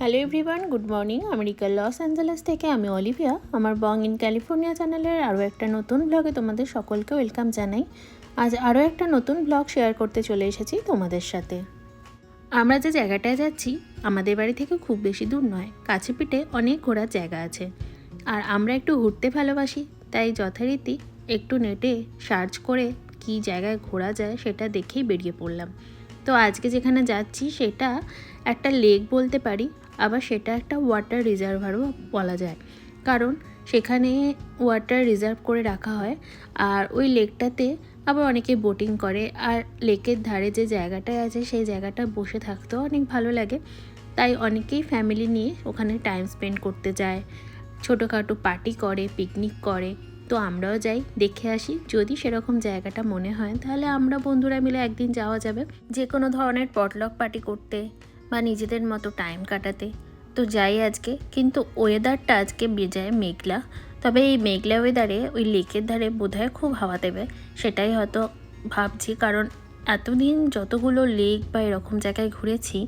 Hello everyone good morning আমেরিকার Los Angeles থেকে আমি অলিভিয়া আমার বং ইন ক্যালিফোর্নিয়া চ্যানেলের আরও একটা নতুন ব্লগে তোমাদের সকলকে ওয়েলকাম জানাই। আজ আরও একটা নতুন ব্লগ শেয়ার করতে চলে এসেছি তোমাদের সাথে। আমরা যে জায়গাটায় যাচ্ছি, আমাদের বাড়ি থেকে খুব বেশি দূর নয় কাছে পিঠে অনেক ঘোরার জায়গা আছে। আর আমরা একটু ঘুরতে ভালোবাসি, তাই যথারীতি একটু নেটে সার্চ করে কী জায়গায় ঘোরা যায় সেটা দেখেই বেরিয়ে পড়লাম। তো আজকে যেখানে যাচ্ছি সেটা একটা লেক বলতে পারি আবার সেটা একটা ওয়াটার রিজার্ভারও বলা যায়। কারণ সেখানে ওয়াটার রিজার্ভ করে রাখা হয় আর ওই লেকটাতে আবার অনেকে বোটিং করে আর লেকের ধারে যে জায়গাটায় আছে সেই জায়গাটা বসে থাকতেও অনেক ভালো লাগে। তাই অনেকেই ফ্যামিলি নিয়ে ওখানে টাইম স্পেন্ড করতে যায়, ছোটোখাটো পার্টি করে পিকনিক করে। তো আমরাও যাই, দেখে আসি। যদি সেরকম জায়গাটা মনে হয়, তাহলে আমরা বন্ধুরা মিলে একদিন যাওয়া যাবে। যে কোনো ধরনের পটলক পার্টি করতে বা নিজেদের মতো টাইম কাটাতে। তো যাই আজকে, কিন্তু ওয়েদারটা আজকে বেজায় মেঘলা। তবে এই মেঘলা ওয়েদারে ওই লেকের ধারে বোধহয় খুব হাওয়া দেবে, সেটাই হয়তো ভাবছি। কারণ এতদিন যতগুলো লেক বা এরকম জায়গায় ঘুরেছি,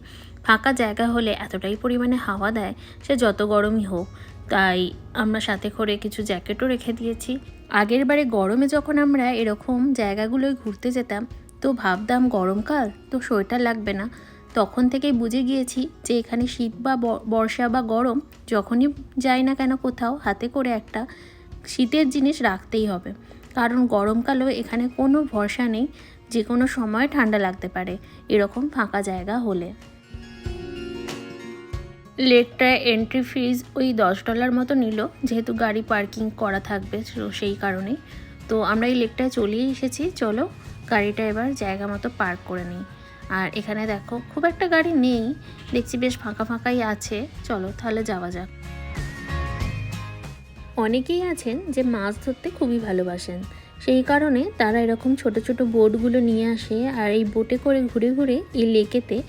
ফাঁকা জায়গা হলে এতটাই পরিমাণে হাওয়া দেয় সে যত গরমই হোক। তাই আমরা সাথে করে কিছু জ্যাকেটও রেখে দিয়েছি। আগের বারে গরমে যখন আমরা এরকম জায়গাগুলোয় ঘুরতে যেতাম, তো ভাবতাম গরমকাল, তো সোয়েটার লাগবে না। তখন থেকেই বুঝে গিয়েছি যে এখানে শীত বা বর্ষা বা গরম যখনই যাই না কেন কোথাও হাতে করে একটা শীতের জিনিস রাখতেই হবে। কারণ গরমকালেও এখানে কোনো ভরসা নেই, যে কোনো সময় ঠান্ডা লাগতে পারে, এরকম ফাঁকা জায়গা হলে। লেকটায় এন্ট্রি ফিজ ওই দশ ডলার মতো নিল, যেহেতু গাড়ি পার্কিং করা থাকবে সেই কারণেই। তো আমরা এই লেকটায় চলেই এসেছি, চলো গাড়িটা এবার জায়গা মতো পার্ক করে নিই। আর এখানে দেখো, খুব একটা গাড়ি নেই, দেখছি বেশ ফাঁকা ফাঁকাই আছে। চলো তাহলে যাওয়া যাক। অনেকেই আছেন যে মাছ ধরতে খুবই ভালোবাসেন। সেই কারণে তারা এরকম ছোট ছোট বোটগুলো নিয়ে আসে আর এই বোটে করে ঘুরে ঘুরে এই লেকেতে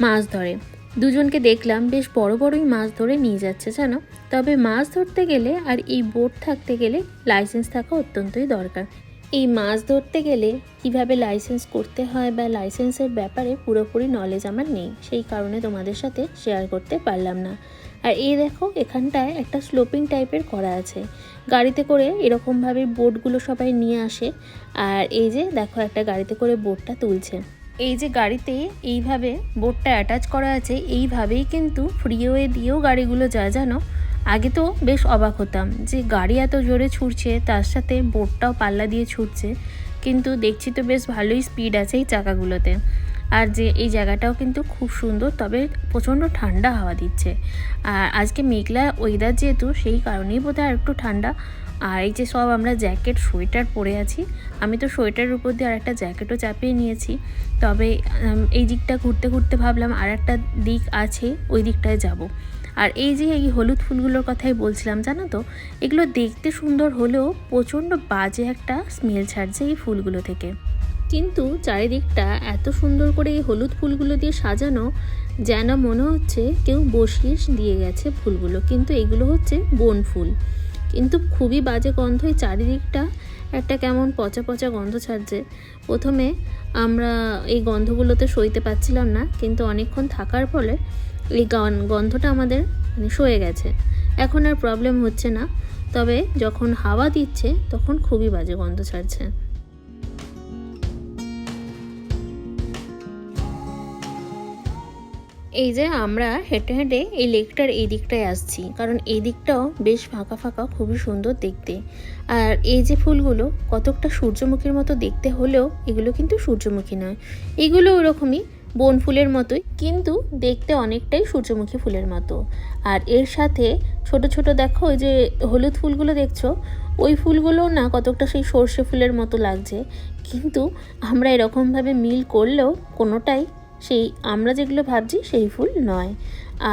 মাছ ধরে। দুজনকে দেখলাম বেশ বড় বড়ই মাছ ধরে নিয়ে যাচ্ছে, জানো? তবে মাছ ধরতে গেলে আর এই বোট থাকতে গেলে লাইসেন্স থাকা অত্যন্তই দরকার। এই মাছ ধরতে গেলে কীভাবে লাইসেন্স করতে হয় বা লাইসেন্সের ব্যাপারে পুরোপুরি নলেজ আমার নেই। সেই কারণে তোমাদের সাথে শেয়ার করতে পারলাম না। আর এই দেখো, এখানটায় একটা স্লোপিং টাইপের করা আছে। গাড়িতে করে এরকমভাবে বোটগুলো সবাই নিয়ে আসে। আর এই যে দেখো, একটা গাড়িতে করে বোটটা তুলছে। এই যে গাড়িতে এইভাবে বোটটা অ্যাটাচ করা আছে, এইভাবেই কিন্তু ফ্রিওয়ে দিয়েও গাড়িগুলো যা জানো আগে তো বেশ অবাক হতাম যে গাড়ি এত জোরে ছুটছে, তার সাথে বোটটাও পাল্লা দিয়ে ছুটছে। কিন্তু দেখছি তো বেশ ভালোই স্পিড আছে এই চাকাগুলোতে। আর যে এই জায়গাটাও কিন্তু খুব সুন্দর, তবে প্রচণ্ড ঠান্ডা হাওয়া দিচ্ছে। আর আজকে মেঘলা ওয়েদার যেহেতু, সেই কারণেই বোধহয় আর একটু ঠান্ডা। আর এই যে সব আমরা জ্যাকেট সোয়েটার পরে আছি, আমি তো সোয়েটারের উপর দিয়ে আর একটা জ্যাকেটও চাপিয়ে নিয়েছি। তবে এই দিকটা ঘুরতে ঘুরতে ভাবলাম আর একটা দিক আছে, ওই দিকটায় যাব। আর এই যে এই হলুদ ফুলগুলোর কথাই বলছিলাম, জানো তো? এগুলো দেখতে সুন্দর হলেও প্রচণ্ড বাজে একটা স্মেল ছাড়ছে এই ফুলগুলো থেকে। কিন্তু চারিদিকটা এত সুন্দর করে এই হলুদ ফুলগুলো দিয়ে সাজানো, যেন মনে হচ্ছে কেউ বসিয়ে দিয়ে গেছে ফুলগুলো। কিন্তু এগুলো হচ্ছে বন ফুল। কিন্তু খুবই বাজে গন্ধ, এই চারিদিকটা একটা কেমন পচা পচা গন্ধ ছাড়ছে। প্রথমে আমরা এই গন্ধগুলোতে সইতে পারছিলাম না, কিন্তু অনেকক্ষণ থাকার ফলে এই গন- গন্ধটা আমাদের মানে সয়ে গেছে। এখন আর প্রবলেম হচ্ছে না। তবে যখন হাওয়া দিচ্ছে, তখন খুবই বাজে গন্ধ ছাড়ছে। এই যে আমরা হেঁটে হেঁটে এই লেকটার এই দিকটায় আসছি। কারণ এই দিকটাও বেশ ফাঁকা ফাঁকা, খুবই সুন্দর দেখতে। আর এই যে ফুলগুলো, কতকটা সূর্যমুখীর মতো দেখতে হলেও এগুলো কিন্তু সূর্যমুখী নয়। এগুলো ওরকমই বন ফুলের মতোই, কিন্তু দেখতে অনেকটাই সূর্যমুখী ফুলের মতো। আর এর সাথে ছোট ছোট দেখো, ওই যে হলুদ ফুলগুলো দেখছ? ওই ফুলগুলোও না কতকটা সেই সর্ষে ফুলের মতো লাগছে। কিন্তু আমরা এরকমভাবে মিল করলেও কোনোটাই সেই, আমরা যেগুলো ভাবছি সেই ফুল নয়।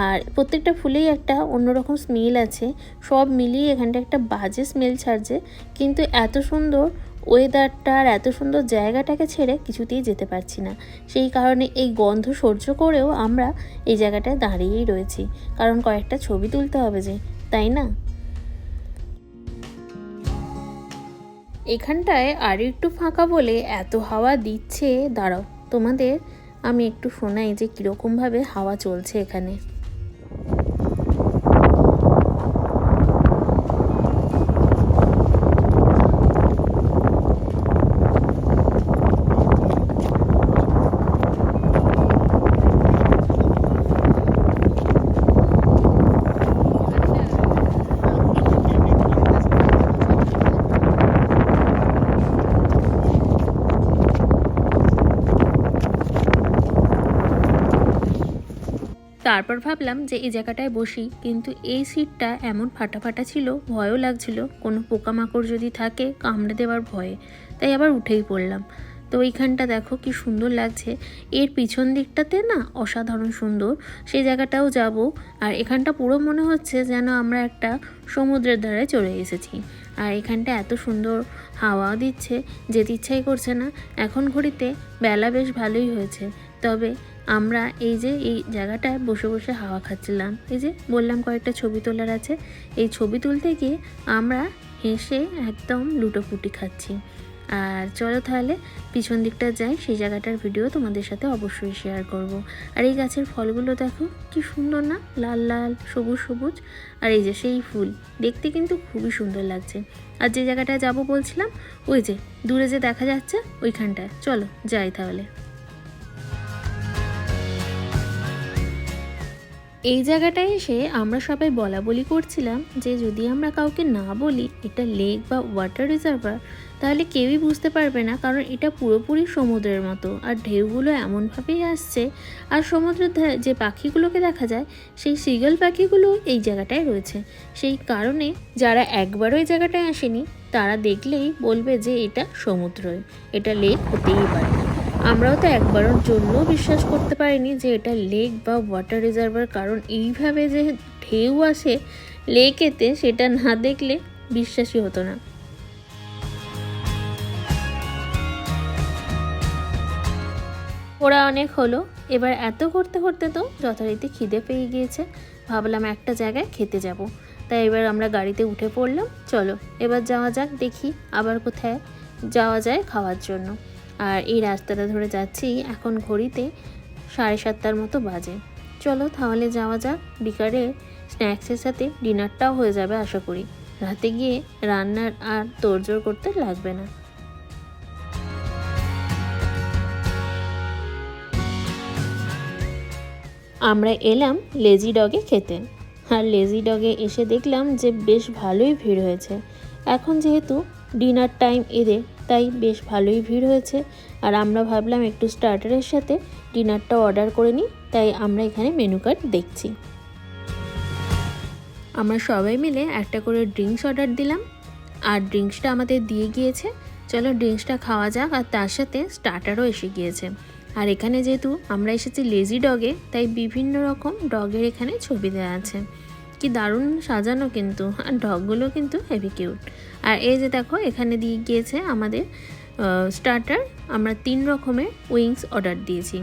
আর প্রত্যেকটা ফুলেই একটা অন্যরকম স্মেল আছে। সব মিলিয়ে এখানটা একটা বাজে স্মেল ছাড়ছে। কিন্তু এত সুন্দর ওয়েদারটা আর এত সুন্দর জায়গাটাকে ছেড়ে কিছুতেই যেতে পারছি না। সেই কারণে এই গন্ধ সহ্য করেও আমরা এই জায়গাটায় দাঁড়িয়েই রয়েছি। কারণ কয়েকটা ছবি তুলতে হবে যে, তাই না? এখানটায় আর একটু ফাঁকা বলে এত হাওয়া দিচ্ছে, দাঁড়াও তোমাদের আমি একটু শোনাই যে কীরকমভাবে হাওয়া চলছে এখানে। তারপর ভাবলাম যে এই জায়গাটায় বসি, কিন্তু এই সিটটা এমন ফাটা ফাটা ছিল, ভয়ও লাগছিল। কোনো পোকামাকড় যদি থাকে, কামড়ে দেওয়ার ভয়ে। তাই আবার উঠেই পড়লাম। তো এইখানটা দেখো কি সুন্দর লাগছে। এর পিছন দিকটাতে না অসাধারণ সুন্দর। সেই জায়গাটাও যাব। আর এখানটা পুরো মনে হচ্ছে যেন আমরা একটা সমুদ্রের ধারে চলে এসেছি। আর এখানটা এত সুন্দর হাওয়া দিচ্ছে, যেতে ইচ্ছাই করছে না। এখন ঘড়িতে বেলা বেশ ভালোই হয়েছে। তবে আমরা এই যে এই জায়গাটায় বসে বসে হাওয়া খাচ্ছিলাম। এই যে বললাম কয়েকটা ছবি তোলার আছে। এই ছবি তুলতে গিয়ে আমরা হেসে একদম লুটোপুটি খাচ্ছি। আর চলো তাহলে পিছন দিকটা যাই, সেই জায়গাটার ভিডিও তোমাদের সাথে অবশ্যই শেয়ার করব। আর এই গাছের ফলগুলো দেখো, কি সুন্দর না? লাল লাল, সবুজ সবুজ। আর এই যে সেই ফুল, দেখতে কিন্তু খুবই সুন্দর লাগছে। আর যে জায়গাটায় যাব বলছিলাম, ওই যে দূরে যে দেখা যাচ্ছে, ওইখানটায়। চলো যাই তাহলে। এই জায়গাটায় এসে আমরা সবাই বলা বলি করছিলাম যে যদি আমরা কাউকে না বলি এটা লেক বা ওয়াটার রিজার্ভার, তাহলে কেউই বুঝতে পারবে না কারণ এটা পুরোপুরি সমুদ্রের মতো। আর ঢেউগুলো এমনভাবেই আসছে, আর সমুদ্রের ধারে যে পাখিগুলোকে দেখা যায়, সেই সিগল পাখিগুলো এই জায়গাটায় রয়েছে। সেই কারণে যারা একবারও এই জায়গাটায় আসেনি, তারা দেখলেই বলবে যে এটা সমুদ্রই। এটা লেক হতেই পারে। না আমরাও তো একবারের জন্য বিশ্বাস করতে পারিনি যে এটা লেক বা ওয়াটার রিজার্ভার কারণ এইভাবে যে ঢেউ আসে লেকেতে সেটা না দেখলে বিশ্বাসই হতো না। ওরা অনেক হলো। এবার এত করতে করতে তো যথারীতি খিদে পেয়ে গিয়েছে। ভাবলাম একটা জায়গায় খেতে যাব। তাই এবার আমরা গাড়িতে উঠে পড়লাম। চলো, এবার যাওয়া যাক দেখি আবার কোথায় যাওয়া যায় খাওয়ার জন্য। আর এই রাস্তাটা ধরে যাচ্ছি এখন ঘড়িতে সাড়ে সাতটার মতো বাজে। চলো তাহলে যাওয়া যাক, বিকালে স্ন্যাক্সের সাথে ডিনারটাও হয়ে যাবে আশা করি। রাতে গিয়ে রান্নার আর তোড়জোড় করতে লাগবে না। আমরা এলাম লেজি ডগে খেতে। আর লেজি ডগে এসে দেখলাম যে বেশ ভালোই ভিড় হয়েছে। এখন যেহেতু ডিনার টাইম এদের তাই বেশ ভালোই ভিড় হয়েছে। আর আমরা ভাবলাম একটু স্টার্টারের সাথে ডিনারটা অর্ডার করে নিই, তাই আমরা এখানে মেনু কার্ড দেখছি। আমরা সবাই মিলে একটা করে ড্রিঙ্কস অর্ডার দিলাম। আর ড্রিঙ্কসটা আমাদের দিয়ে গিয়েছে। চলো ড্রিঙ্কসটা খাওয়া যাক আর তার সাথে স্টার্টারও এসে গিয়েছে। আর এখানে যেহেতু আমরা এসেছি লেজি ডগে তাই বিভিন্ন রকম ডগের এখানে ছবি দেওয়া আছে। কি দারুণ সাজানো কিন্তু। আর ডগগুলো কিন্তু হেভি কিউট আর এই যে দেখো, এখানে দিয়ে গিয়েছে আমাদের স্টার্টার আমরা তিন রকমের উইংস অর্ডার দিয়েছি।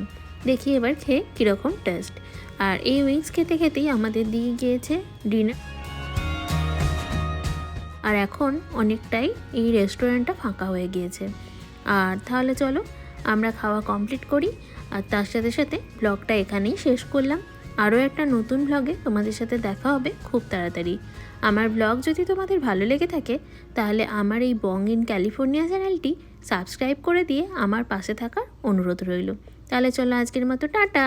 দেখি এবার খেয়ে কীরকম টেস্ট আর এই উইংস খেতে খেতেই আমাদের দিয়ে গিয়েছে ডিনার আর এখন অনেকটাই এই রেস্টুরেন্টটা ফাঁকা হয়ে গিয়েছে। আর তাহলে চলো, আমরা খাওয়া কমপ্লিট করি। আর তার সাথে সাথে ব্লগটা এখানেই শেষ করলাম। আরও একটা নতুন ব্লগে তোমাদের সাথে দেখা হবে খুব তাড়াতাড়ি। আমার ব্লগ যদি তোমাদের ভালো লেগে থাকে, তাহলে আমার এই বং ইন ক্যালিফোর্নিয়া চ্যানেলটি সাবস্ক্রাইব করে দিয়ে আমার পাশে থাকার অনুরোধ রইল। তাহলে চলো আজকের মতো, টাটা!